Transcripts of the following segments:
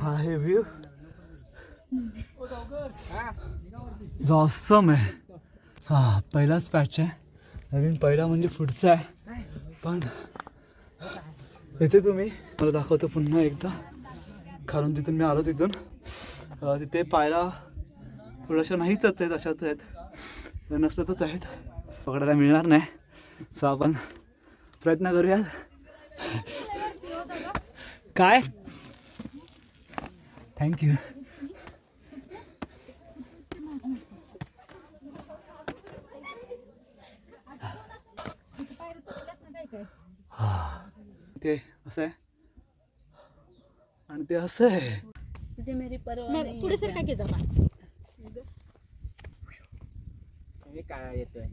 हा हे व्ह्यू. जो ऑसम आहे. हा पहिलाच पॅच आहे. नवीन पहिला म्हणजे पुढचा आहे. पण इथे तुम्ही. मला दाखवतो पुन्हा एकदा. खालून जिथून मी आलो तिथून. तिथे पायला थोड्याशा नाहीच आहेत अशाच आहेत. नसल्यातच आहेत. पकडायला मिळणार नाही. सो आपण प्रयत्न करूयात. काय? थँक्यू ते असं आहे. आणि ते असं आहे. तुझे मेरी पुढे सर काय हे काय येतोय?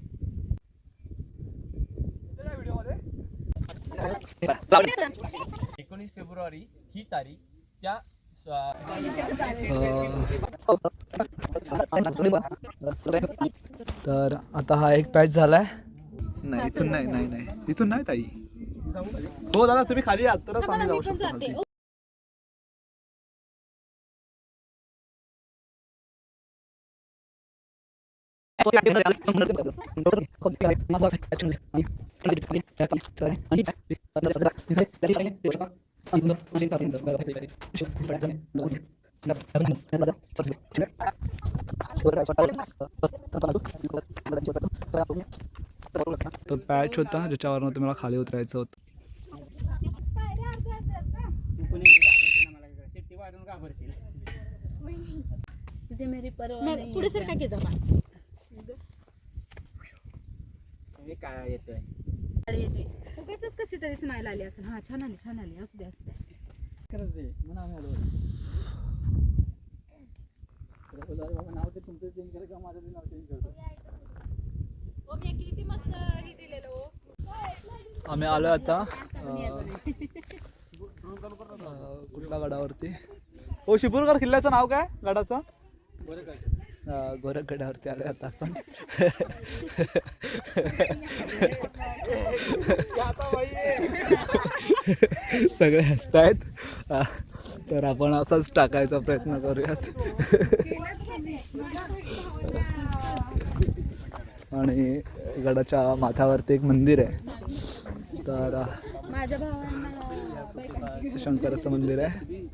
एकोणीस फेब्रुवारी ही तारीख त्या तर आता हा एक पॅच झालाय. नाही इथून नाही नाही नाही. इथून नाही ताई. हो दादा तुम्ही खाली आहात तरच आम्ही जाऊ शकतो तो पॅच होता ज्याच्यावरनं तुम्हाला खाली उतरायचं होतं. तुझे मेरी परवा पुढे सर काय की जमा हे काय येतोय. उगाचच कशी तरी स्माईल आली असेल. हा छान आली छान आली. असू दे असू दे. खरंच रे म्हणून आम्ही आलो बाबा नाव ते तुमचं चेंज का माझं नाव चेंज करतो. किती मस्त ही दिलेलं आम्ही आलो आता कुठल्या गडावरती? हो शिपूरकर किल्ल्याचं नाव काय? गडाचं? गोरख गडावरती आलो आता आपण. सगळे हसतायत तर आपण असाच टाकायचा प्रयत्न करूयात. आणि गडाच्या माथ्यावरती एक मंदिर आहे. तर शंकराचं मंदिर आहे.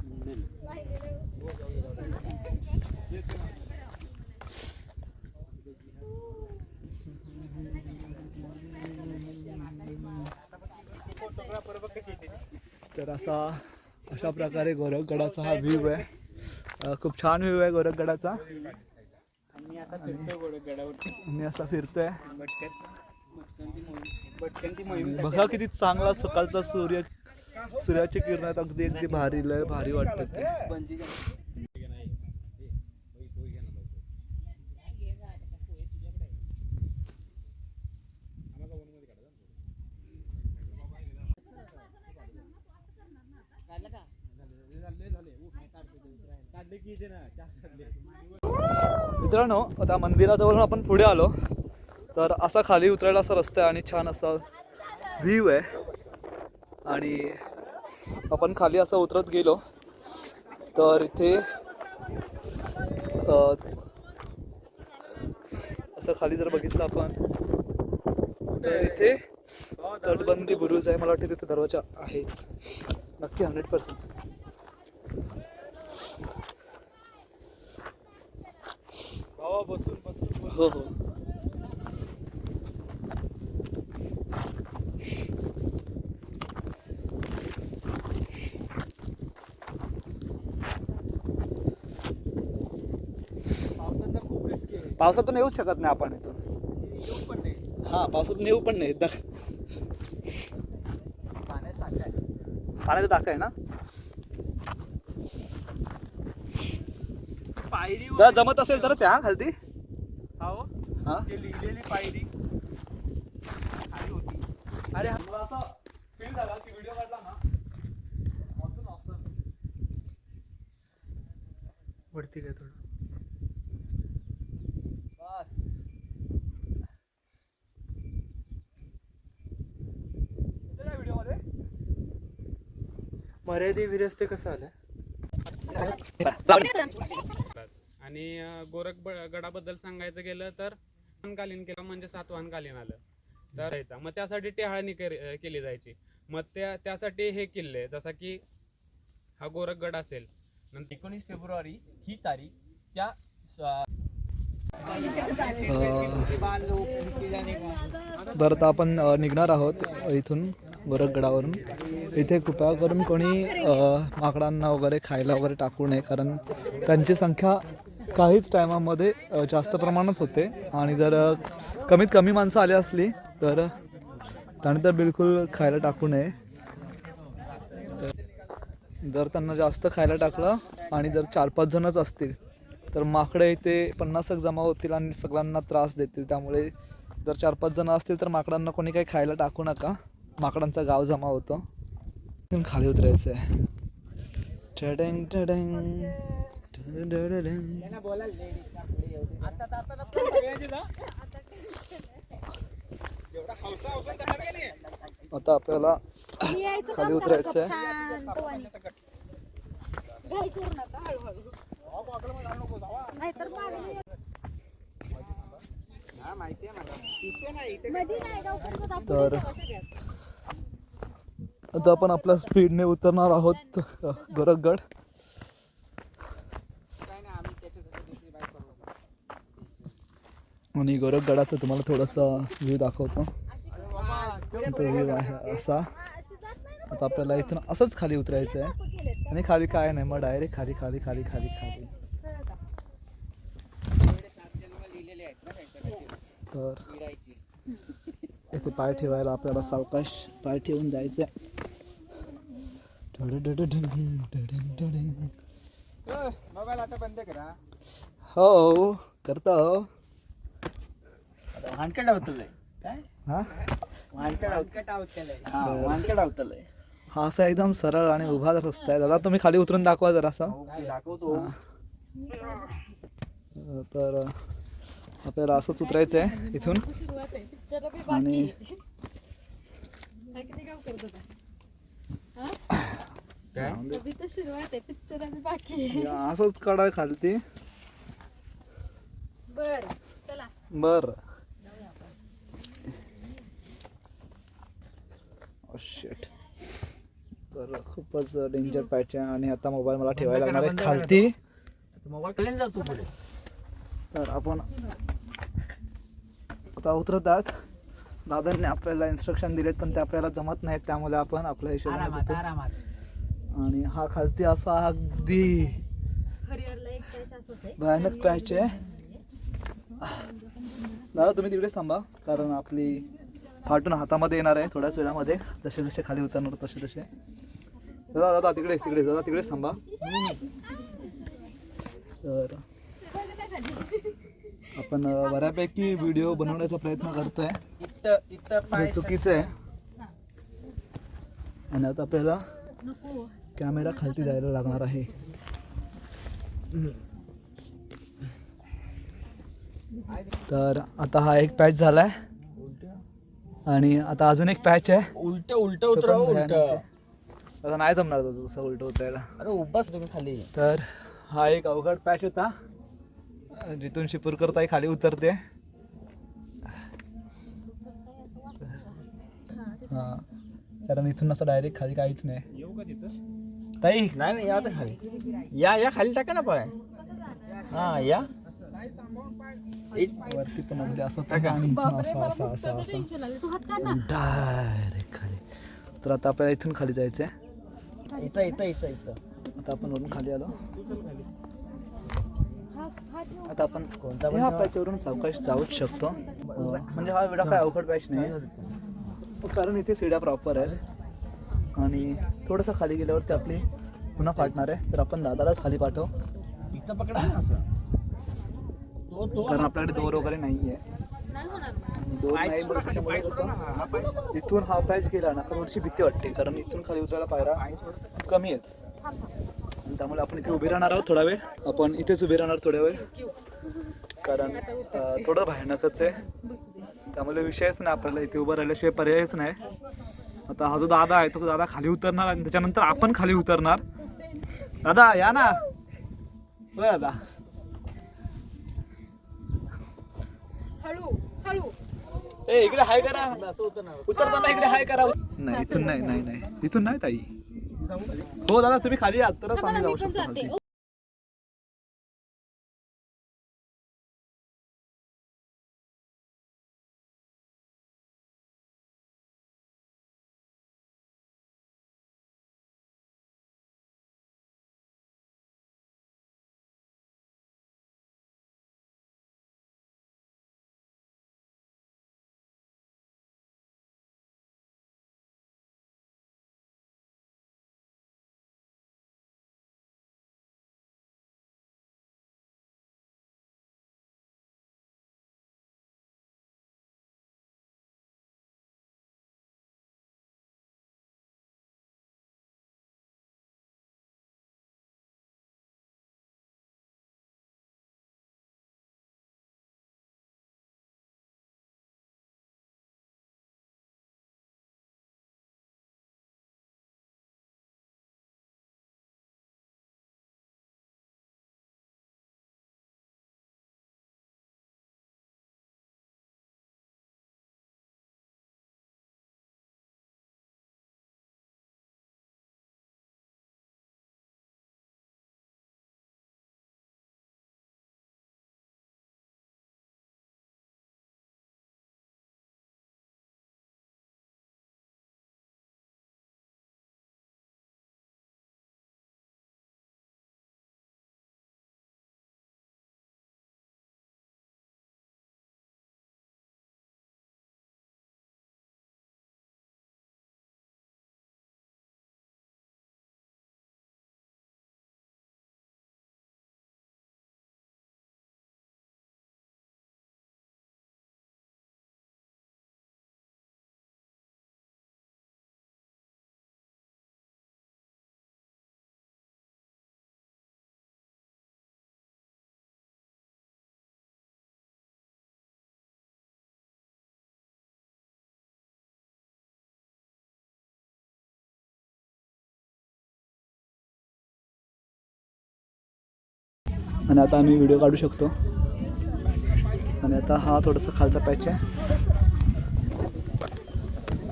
तर असा अशा प्रकारे गोरखगडाचा हा व्ह्यू आहे. खूप छान व्ह्यू आहे गोरखगडाचा. असा मी असा फिरतोय. बघा किती चांगला सकाळचा सूर्य सूर्याची किरण अगदी अगदी भारी लय भारी वाटत ते. बंजी मित्रांनो आता मंदिराजवळून आपण पुढे आलो. तर असा खाली उतरायला असा रस्ता आहे आणि छान असा व्ह्यू आहे. आणि आपण खाली असं उतरत गेलो. तर इथे असं खाली जर बघितलं आपण तर इथे तटबंदी बुरुज आहे. मला वाटतं तिथे दरवाजा आहेच. नक्की हंड्रेड पर्सेंट हो हो. पावसाचा खूप रिस्क आहे. पावसातून येऊच शकत नाही आपण इथून. येऊ पण नाही. हा पावसातून येऊ पण नाही पाण्याचा टाका आहे ना. पायरी जर जमत असेल तरच या खालती हो. हा? ते लिहिलेली पायरी खाली होती अरे मला असा फील झाला की व्हिडिओ काढला ना awesome, awesome. वरती काय थोडं बस मर्यादे विरस्ते कसं आलं आणि गोरख गडाबद्दल सांगायचं गेलं तर वाहनकालीन केलं म्हणजे सातवाहनकालीन आलं. तर यायचा. मग त्यासाठी टेहाळणी कर- केली जायची. मग त्या त्यासाठी हे किल्ले जसा की हा गोरखगड असेल. नंतर एकोणीस फेब्रुवारी ही तारीख त्या तर आता आपण निघणार आहोत इथून. गोरखगडावरून इथे कृपया करून कोणी माकडांना वगैरे खायला वगैरे टाकू नये कारण त्यांची संख्या काहीच टायमामध्ये जास्त प्रमाणात होते. आणि जर कमीत कमी माणसं आली असली तर त्यांनी तर बिलकुल खायला टाकू नये. जर त्यांना जास्त खायला टाकलं आणि जर चार पाच जणच असतील तर माकडे इथे पन्नास एक जमा होतील आणि सगळ्यांना त्रास देतील. त्यामुळे जर चार पाच जणं असतील तर माकडांना कोणी काही खायला टाकू नका. माकडांचा गाव जमा होतो. इथून खाली उतरायचं आहे. टडंग. आता आपल्याला खाली उतरायचं करा, आहे. शांतवानी. घाई करू नका हळूहळू नाहीतर मागं येत. मध्ये नाही गाव पण होता, पुढे तर-. आता आपण आपल्या स्पीडने उतरणार आहोत. गोरखगड. आणि गोरखगडाचं तुम्हाला थोडासा व्ह्यू दाखवतो. तो व्ह्यू आहे असा. आता आपल्याला इथून असंच खाली उतरायचं आहे. आणि खाली काय नाही मग डायरेक्ट खाली खाली खाली खाली खाली कळलं का? तर इथे पाय ठेवायला आपल्याला सावकाश पाय ठेवून जायचं आहे मोबाईल आता बंद करा हो करतो वानकड आवतलंय काय हा वानकड वानकट हा वानकड हा असा एकदम सरळ आणि उभा रस्ता आहे दादा तुम्ही खाली उतरून दाखवा जरा असा दाखवतो तर आपल्याला असंच उतरायचं आहे इथून. आणि हा? असंच काढा खालती. बर चला. बर. शेट तर खूपच डेंजर पॅच आहे आणि आता मोबाईल मला ठेवायला लागणार आहे खालती. मोबाईल कलेन जातो पुढे. तर आपण आता उतरतात. दादांनी आपल्याला इन्स्ट्रक्शन दिलेत पण ते आपल्याला जमत नाहीत त्यामुळे आपण आपल्या हिशोबाने जातो. आणि हा खालती असा अगदी भयानक पॅच आहे. दादा तुम्ही तिकडेच थांबा कारण आपली फाटून हातामध्ये येणार आहे थोड्याच वेळामध्ये. जसे जसे खाली उतरणार तसे तसे. दादा दादा तिकडेच तिकडेच दादा तिकडेच थांबा. तर आपण बऱ्यापैकी व्हिडिओ बनवण्याचा प्रयत्न करतोय. जे चुकीचं आहे. आणि आता आपल्याला कॅमेरा खालती जायला लागणार आहे. तर आता हा एक पॅच झालाय. आणि आता अजून एक पॅच आहे. उलट उलट उतरा. आता नाही जमणार दुसरा उलट उतरायला. अरे तुम्ही खाली. तर हा एक अवघड पॅच होता. जिथून शिपूरकर ताई खाली उतरते. हा. कारण इथून असं डायरेक्ट खाली काहीच नाही. येऊ का तिथं ताई. नाही नाही या आता खाली. या या खाली टाका ना पाय. हा या. वरती पण अगदी असं इथून असं असं असं असं. डायरेक्ट खाली. तर आता आपल्याला इथून खाली जायचं आहे इथं इथं इथं इथं. आता आपण वरून खाली आलो. आता आपण कोणता ह्या पॅचवरून सावकाश जाऊच शकतो. म्हणजे हा वेळा काय अवघड पॅच नाही. कारण इथे सिड्या प्रॉपर आहेत आणि थोडंसं खाली गेल्यावरती आपली पुन्हा फाटणार आहे. तर आपण दादालाच खाली पाठव. इथं पकडा ना असं. तो तो कारण आपल्याकडे दोर वगैरे नाही आहे इथून हा पॅच गेला ना थोडीशी भीती वाटते. कारण इथून खाली उतरायला पायरा कमी आहेत. त्यामुळे आपण इथे उभे राहणार आहोत थोडा वेळ. आपण इथेच उभे राहणार थोड्या वेळ. कारण थोडं भयानकच आहे. त्यामुळे विषयच नाही आपल्याला इथे उभं राहिल्याशिवाय पर्यायच नाही. आता हा जो दादा आहे तो दादा खाली उतरणार आणि त्याच्यानंतर आपण खाली उतरणार. दादा या ना. दादा. ए इकडे हाय करा. उतरताना इकडे हाय करा. नाही इथून नाही नाही नाही. इथून नाही ताई. हो दादा तुम्ही खाली आहात तरच आम्ही जाऊ शकतो आणि आता आम्ही व्हिडिओ काढू शकतो. आणि आता हा थोडासा खालचा पॅच आहे.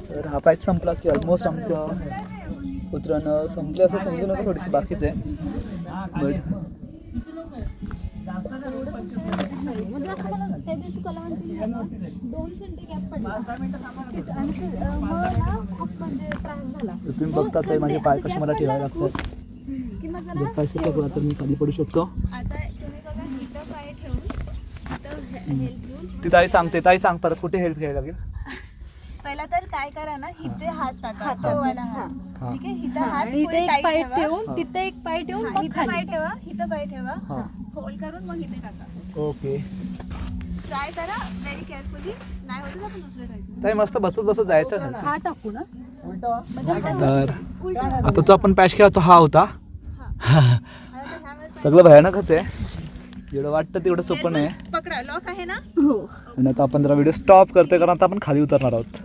तर हा पॅच संपला की ऑलमोस्ट आमचं उतरणं संपलं असं समजू नका थोडीशी बाकीच आहे. बट असं तुम्ही बघताच आहे माझे पाय कसे मला ठेवायला लागतात. की मग जर पाय तर मी खाली पडू शकतो आता तुम्ही बघा इथं पाय ठेवून इथं हेल्प घेऊन ती ताई सांगते ताई सांग परत कुठे हेल्प घ्यायला लागेल? पहिला तर काय करा ना इथे हात टाका तो वाला हात. हा. ठीक आहे? इथं हात आणि पुढे इथे एक पाय ठेवा. ठेवून तिथे एक पाय ठेवून हा, मग इथं पाय खाली ठेवा इथं पाय ठेवा. हां. होल्ड करून मग इथे टाका. ओके ट्राय करा व्हेरी केअरफुली नाही होत तर आपण दुसरं ट्राय करू. ताई मस्त बसत बसत जायचं खाली. हा टाकू ना. तर आता जो आपण केला तो हा होता. आता ह्यावर सगळं भयानकच आहे. जेवढं वाटतं तेवढं सोपं नाही. पकडा लॉक आहे ना? हो. आणि आता आपण जरा व्हिडिओ स्टॉप करतोय कारण आता आपण खाली उतरणार आहोत.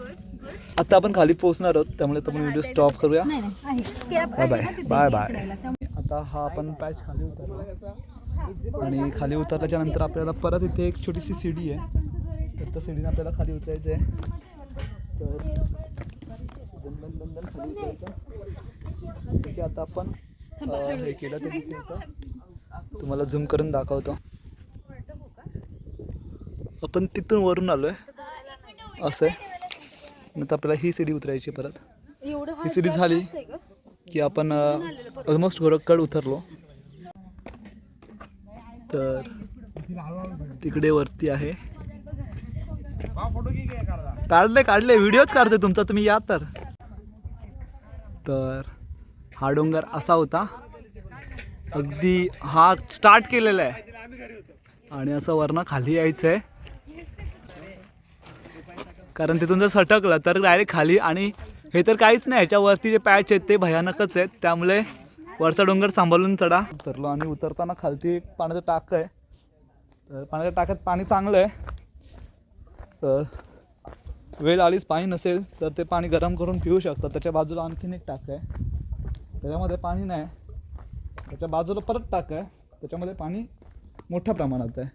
आता आपण खाली पोहोचणार आहोत त्यामुळे आपण व्हिडिओ स्टॉप करूया. नाही नाही आहे. बाय बाय बाय बाय आता हा आपण पॅच खाली उतरला आणि खाली उतरल्याच्या नंतर आपल्याला परत इथे एक छोटीशी सीडी आहे. तर त्या सीडीने आपल्याला खाली उतरायचं आहे. तर खाली उतरायचं तिथे आता आपण हे केलं ते तिथे येतं तुम्हाला झूम करून दाखवतो. आपण तिथून वरून आलोय. असं आहे. आपल्याला ही सीडी उतरायची परत. ही सीडी झाली की? आपण ऑलमोस्ट गोरखगड उतरलो. तर तिकडे वरती आहे. काढले काढले. व्हिडिओच काढते तुमचा. तुम्ही या तर. तर हा डोंगर असा होता. अगदी हा स्टार्ट केलेला आहे. आणि असं वरनं खाली यायचं आहे कारण तिथून जर सटकलं तर डायरेक्ट खाली आणि हे तर काहीच नाही ह्याच्यावरती जे पॅच आहेत ते भयानकच आहेत. त्यामुळे वरचा डोंगर सांभाळून चढा. उतरलो आणि उतरताना खालती एक पाण्याचं टाक आहे. तर पाण्याच्या टाक्यात पाणी चांगलं आहे. तर वेळ आलीच पाणी नसेल तर ते पाणी गरम करून पिऊ शकतात त्याच्या बाजूला आणखीन एक टाक आहे. त्याच्यामध्ये पाणी नाही. त्याच्या बाजूला परत टाक आहे. त्याच्यामध्ये पाणी मोठ्या प्रमाणात आहे.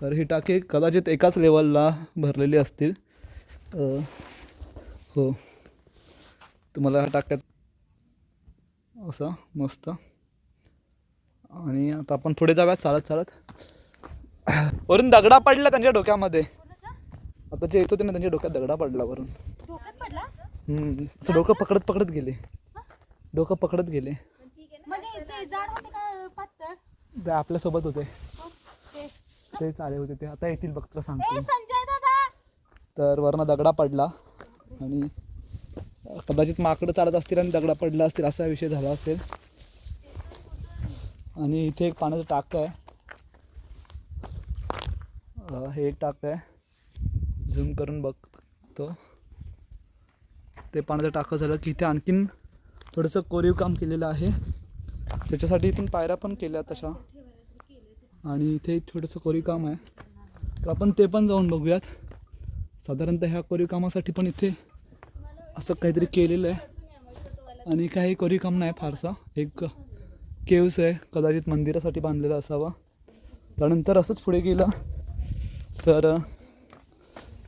तर ही टाकी कदाचित एकाच लेवलला भरलेली असतील. हो. तुम्हाला ह्या टाक्यात असं मस्त. आणि आता आपण पुढे जाऊयात चालत चालत. वरून दगडा पडला त्यांच्या डोक्यामध्ये? आता जे येतो ते ना त्यांच्या डोक्यात दगडा पडला वरून. असं डोकं पकडत पकडत गेले. डोकं पकडत गेले म्हणजे ते जाड होते का पातळ ते आपल्यासोबत होते. ते तेच आले होते ते. आता येतील बघ तुला सांगतो. तर वरनं दगडा पडला आणि कदाचित माकडं चालत असतील आणि दगडा पडला असतील असा विषय झाला असेल. आणि इथे एक पाण्याचं टाकं आहे. हे एक टाकं आहे. झूम करून बघतो. ते पाण्याचं टाकं झालं की इथे आणखीन थोडंसं कोरीव काम केलेलं आहे. त्याच्यासाठी इथून पायऱ्या पण केल्या तशा. आणि इथे एक छोटंसं कोरीव काम आहे. तर आपण ते पण जाऊन बघूयात. साधारणतः ह्या कोरीव कामासाठी पण इथे असं काहीतरी केलेलं आहे. आणि काही कोरीव काम नाही फारसा. एक केव्स आहे कदाचित मंदिरासाठी बांधलेला असावा. त्यानंतर असंच पुढे गेलं. तर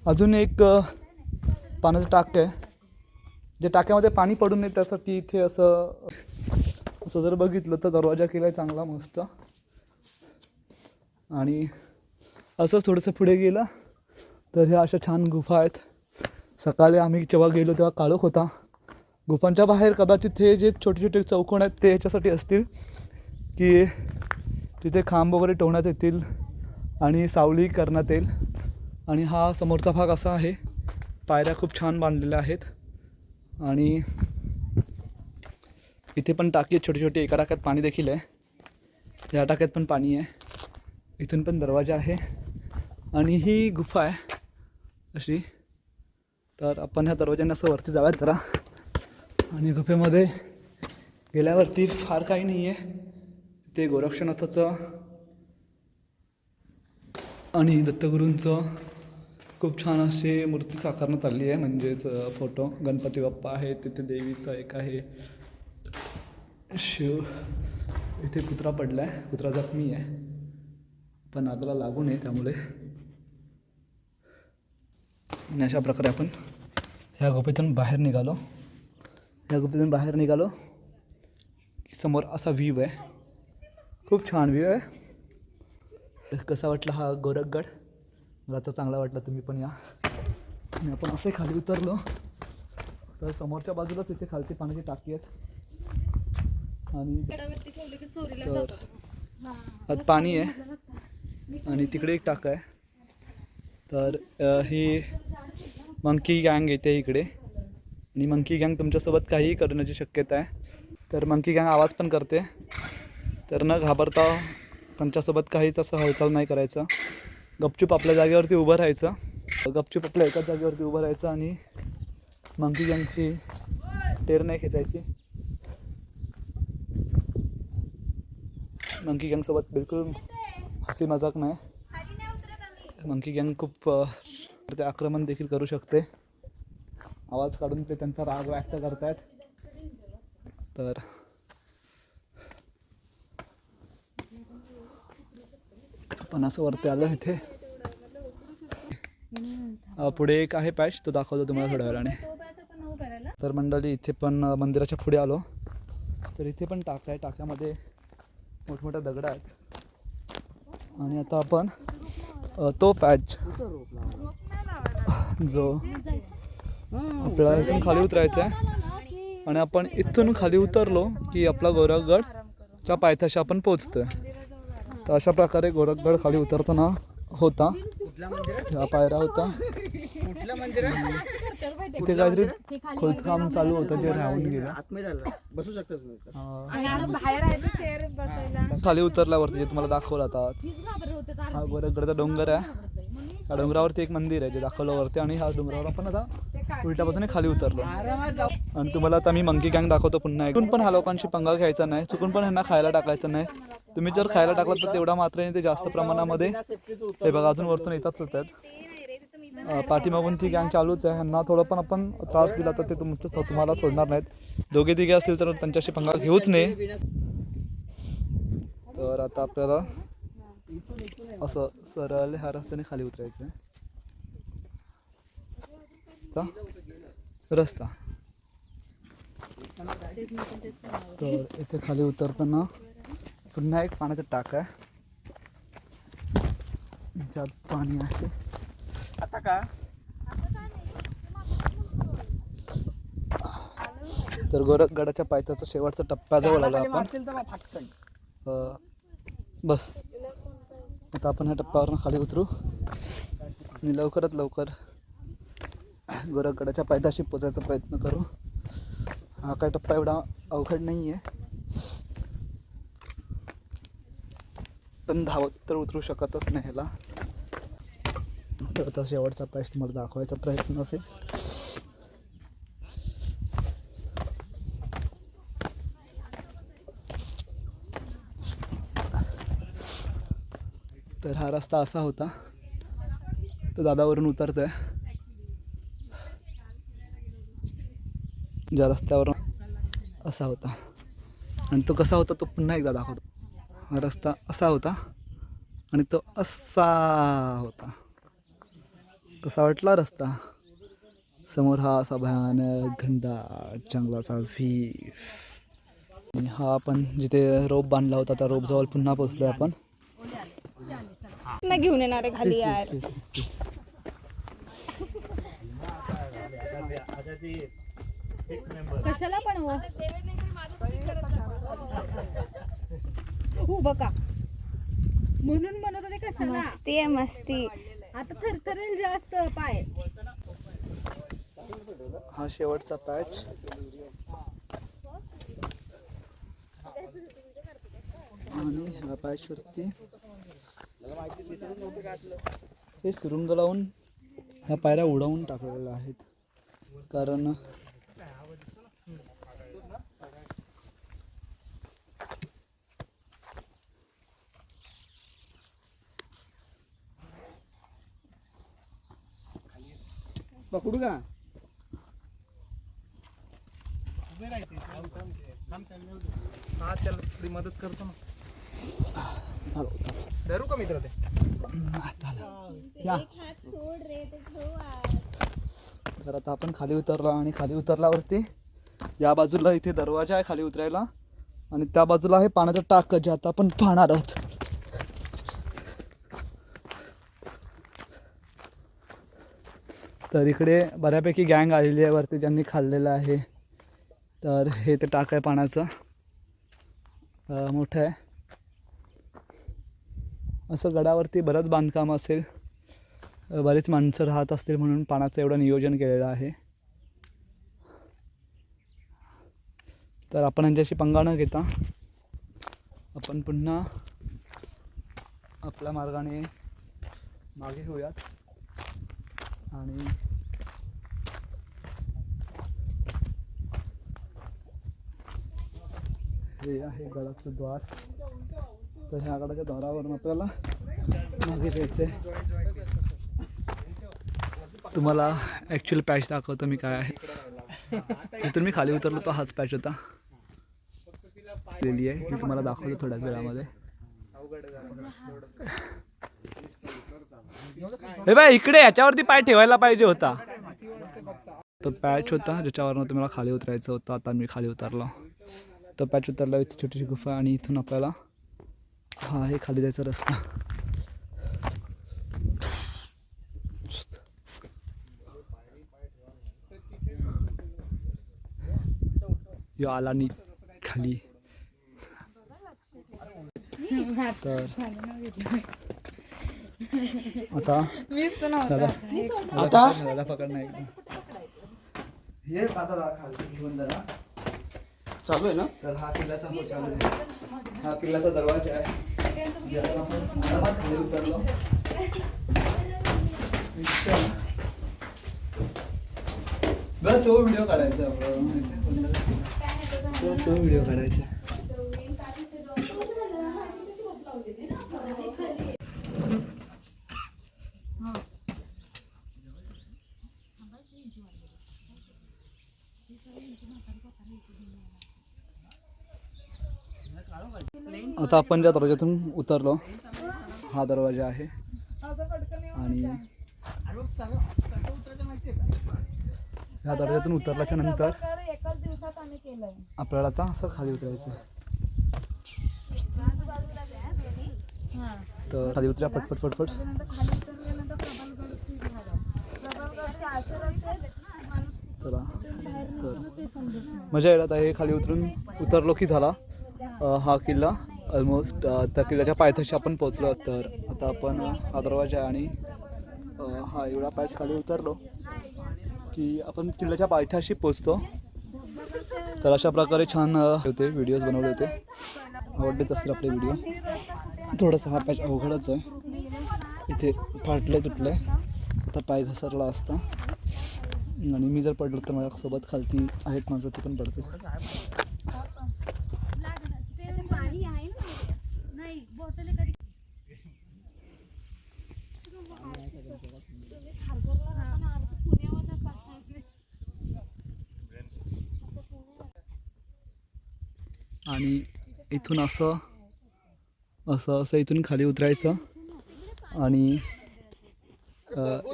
अजून एक पाण्याचं टाक आहे. जे टाक्यामध्ये पाणी पडू नये त्यासाठी इथे असं असं जर बघितलं तर दरवाजा केला आहे चांगला मस्त. आणि असंच थोडंसं पुढे गेलं. तर ह्या अशा छान गुफा आहेत. सकाळी आम्ही जेव्हा गेलो तेव्हा काळोख होता. गुफांच्या बाहेर कदाचित हे जे छोटे छोटे चौकोन आहेत ते ह्याच्यासाठी असतील की तिथे खांब वगैरे ठेवण्यात येतील आणि सावली करण्यात येईल. आणि हा समोरचा भाग असा आहे. पायऱ्या खूप छान बांधलेल्या आहेत. आणि इथे पण टाकी आहेत छोटी छोटी एका टाक्यात पाणी देखील आहे. या टाक्यात पण पाणी आहे. इथून पण दरवाजा आहे. आणि ही गुफा आहे. अशी. तर आपण ह्या दरवाज्याने असं वरती जाऊयात जरा. आणि गुफेमध्ये गेल्यावरती फार काही नाही आहे. ते गोरक्षनाथाचं आणि दत्तगुरूंचं खूप छान अशी मूर्ती साकारण्यात आली आहे. म्हणजेच फोटो. गणपती बाप्पा आहे तिथे देवीचा एक आहे. शिव इथे कुत्रा पडला आहे कुत्रा जखमी आहे. पण आपल्याला लागू नये त्यामुळे. आणि अशा प्रकारे आपण ह्या गुफेतून बाहेर निघालो. ह्या गुफेतून बाहेर निघालो की समोर असा व्ह्यू आहे. खूप छान व्ह्यू आहे. कसा वाटला हा गोरखगड? मला तर चांगला वाटला तुम्ही पण या. आणि आपण असे खाली उतरलो. तर समोरच्या बाजूलाच इथे खालती पाण्याची टाकी आहेत. आणि तर आत पाणी आहे. आणि तिकडे एक टाका आहे. तर ही मंकी गँग येते इकडे. आणि मंकी गँग तुमच्यासोबत काहीही करण्याची शक्यता आहे. तर मंकी गँग आवाज पण करते. तर न घाबरता त्यांच्यासोबत काहीच असं हालचाल नाही करायचं. गपचूप आपल्या जागेवरती उभं राहायचं. गपचूप आपल्या एकाच जागेवरती उभं राहायचं आणि मंकी गँगची टेर नाही खेचायची. मंकी गँगसोबत बिलकुल हसी मजाक नाही. मंकी गँग खूप ते आक्रमण देखील करू शकते. आवाज काढून ते त्यांचा राग व्यक्त करतायत. तर पण असं वरती आलं इथे. पुढे एक आहे पॅच तो दाखवतो तुम्हाला थोड्या वेळाने. तर मंडळी इथे पण मंदिराच्या पुढे आलो. तर इथे पण टाका आहे टाक्यामध्ये मोठमोठ्या दगड आहेत. आणि आता आपण अ, तो पॅच जो आपल्याला इथून खाली उतरायचं आहे. आणि आपण इथून खाली उतरलो की आपला गोरखगडच्या पायथ्याशी आपण पोचतोय तर अशा प्रकारे गोरखगड खाली उतरताना होता. ह्या पायऱ्या होता इथे काहीतरी खोदकाम चालू होतं ते राहून गेलं. आतमध्ये झालं. बसू शकता तुम्ही अं, बाहेर आहे चेअर बसायला. खाली उतरल्यावरती जे तुम्हाला दाखवलं आता. हा गोरखगडचा डोंगर आहे. त्या डोंगरावरती एक मंदिर आहे जे दाखवलं वरती आणि ह्या डोंगरावर आपण आता उलट्या बाजूने खाली उतरलो. आणि तुम्हाला आता मी मंकी गँग दाखवतो पुन्हा एक. चुकून पण ह्या लोकांशी पंगा घ्यायचा नाही चुकून पण ह्यांना खायला टाकायचं नाही. तुम्ही जर खायला टाकलं तर तेवढा मात्रेने ते जास्त प्रमाणामध्ये हे बघा अजून वरतून येताच आहेत पाठीमागून ती गँग चालूच आहे. ह्यांना थोडं पण आपण त्रास दिला तर ते तुम तो तुम्हाला सोडणार नाहीत. दोघे तिघे असतील तर त्यांच्याशी पंगा घेऊच नाही तर आता आपल्याला असं सरळ ह्या रस्त्याने खाली उतरायचं रस्ता. तर इथे खाली उतरताना पुन्हा एक पाण्याचा टाक. आहे ज्यात पाणी आहे. आता का? तर गोरखगडाच्या पायथ्याचा शेवटचा टप्प्याजवळ आलो आपण. बस. आता आपण ह्या टप्प्यावरून खाली उतरू. आणि लवकरात लवकर गोरखगडाच्या पायथ्याशी पोचायचा प्रयत्न करू. हा काय टप्पा एवढा अवघड नाही आहे पण धावत तर उतरू शकतच नाही ह्याला. तर आता शेवटचा पॅच तुम्हाला दाखवायचा प्रयत्न असेल. तर हा रस्ता असा होता. तो दादावरून उतरतोय. ज्या रस्त्यावरून असा होता. आणि तो कसा होता तो पुन्हा एकदा दाखवतो. रस्ता असा होता आणि तो असा होता. कसा वाटला रस्ता? समोर हा असा भयानक घनदाट जंगलाचा व्ही आणि हा आपण जिथे रोप बांधला होता त्या रोपजवळ पुन्हा पोचलो आपण. नाही घेऊन येणार आहे खाली यार. कशाला पण हो? का म्हणून म्हणत होते कशाला? मस्ती आहे मस्ती. आता थरथरेल जास्त पाय. हा शेवटचा पॅच. आणि ह्या पॅचवरती हे सुरुंग लावून ह्या पायऱ्या उडवून टाकलेल्या आहेत. कारण हा त्याला थोडी मदत करतो ना. धरू का मित्र ते? या. तर आता आपण खाली उतरलो आणि खाली उतरल्यावरती या बाजूला इथे दरवाजा आहे खाली उतरायला. आणि त्या बाजूला आहे पाण्याचं टाक जे आता आपण पाहणार आहोत. तर इकडे बऱ्यापैकी गँग आलेली आहे वरती ज्यांनी खाल्लेलं आहे. तर हे ते टाक आहे पाण्याचं. मोठं आहे. असं गडावरती बरंच बांधकाम असेल. बरीच माणसं राहत असतील म्हणून पाण्याचं एवढं नियोजन केलेलं आहे. तर आपण यांच्याशी पंगा न घेता आपण पुन्हा आपल्या मार्गाने मागे होऊयात. आणि हे आहे गडाचं द्वार. तर ह्या गडाच्या द्वारावरून आपल्याला मागे जायचं आहे तुम्हाला ॲक्च्युअल पॅच दाखवतो मी काय आहे. तिथून मी खाली उतरलो तो हाच पॅच होता. लिहिली आहे. मी तुम्हाला दाखवतो थोड्याच वेळामध्ये. हे बाय इकडे याच्यावरती पाय ठेवायला पाहिजे होता. तो पॅच होता ज्याच्यावरनं तुम्हाला खाली उतरायचं होतं आता मी खाली उतरलो. तो पॅच उतरला इथे छोटीशी गुफा आणि इथून आपल्याला हा हे खाली जायचा रस्ता. यो आला नी खाली. तर आता? दादा. आता? दादा पकडणं हे दादा दादा खाली घेऊन जरा. चालू आहे ना? तर हा किल्ल्याचा हो चालू आहे. हा किल्ल्याचा दरवाजा आहे. ज्याला आपण आरामात खाली उतरलो. बरं तो व्हिडिओ काढायचा. तो व्हिडिओ काढायचा. आता आपण ज्या दरवाज्यातून उतरलो हा दरवाजा आहे. आणि ह्या दरवाज्यातून उतरल्याच्या नंतर आपल्याला आता असं खाली उतरायचं तर खाली उतरा पटपट पटपट. चला. तर मजा येईल आहे खाली उतरून उतरलो की झाला. हा किल्ला. ऑलमोस्ट uh, त्या किल्ल्याच्या पायथ्याशी आपण पोचलो तर आता आपण हा दरवाजा आणि हा एवढा पायच खाली उतरलो की आपण किल्ल्याच्या पायथ्याशी पोचतो तर अशा प्रकारे छान होते व्हिडिओज बनवले होते. आवडलेच असतील आपले व्हिडिओ थोडंसं हा पॅच अवघडच आहे. इथे फाटले तुटले. आता पाय घसरला असता. आणि मी जर पडलो तर माझ्यासोबत खालती आहेत माझं ते पण पडते पाणी आहे ना नाही बॉटल कधी आणि इथून असं असं असं इथून खाली उतरायचं. आणि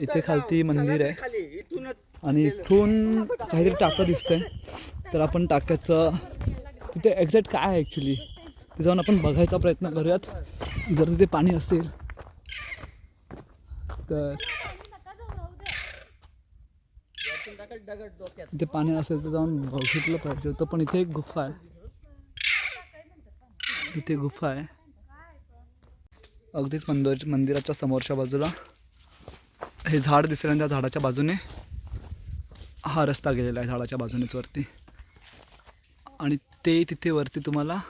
इथे खालती मंदिर आहे. आणि इथून काहीतरी टाकं दिसतंय. तर आपण टाक्याचं तिथे एक्झॅक्ट काय आहे ॲक्च्युली ते जाऊन आपण बघायचा प्रयत्न करूयात. जर तिथे पाणी असेल तर इथे पाणी असेल तर जाऊन बघितलं पाहिजे होतं पण इथे एक गुफा आहे. इथे गुफा आहे. अगदीच मंदिर मंदिराच्या समोरच्या बाजूला. हे झाड दिसेल आणि त्या झाडाच्या बाजूने हा रस्ता गेलेला आहे झाडाच्या बाजूनेच वरती. आणि ते तिथे वरती तुम्हाला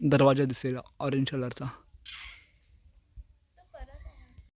दरवाजा दिसेल ऑरेंज कलरचा.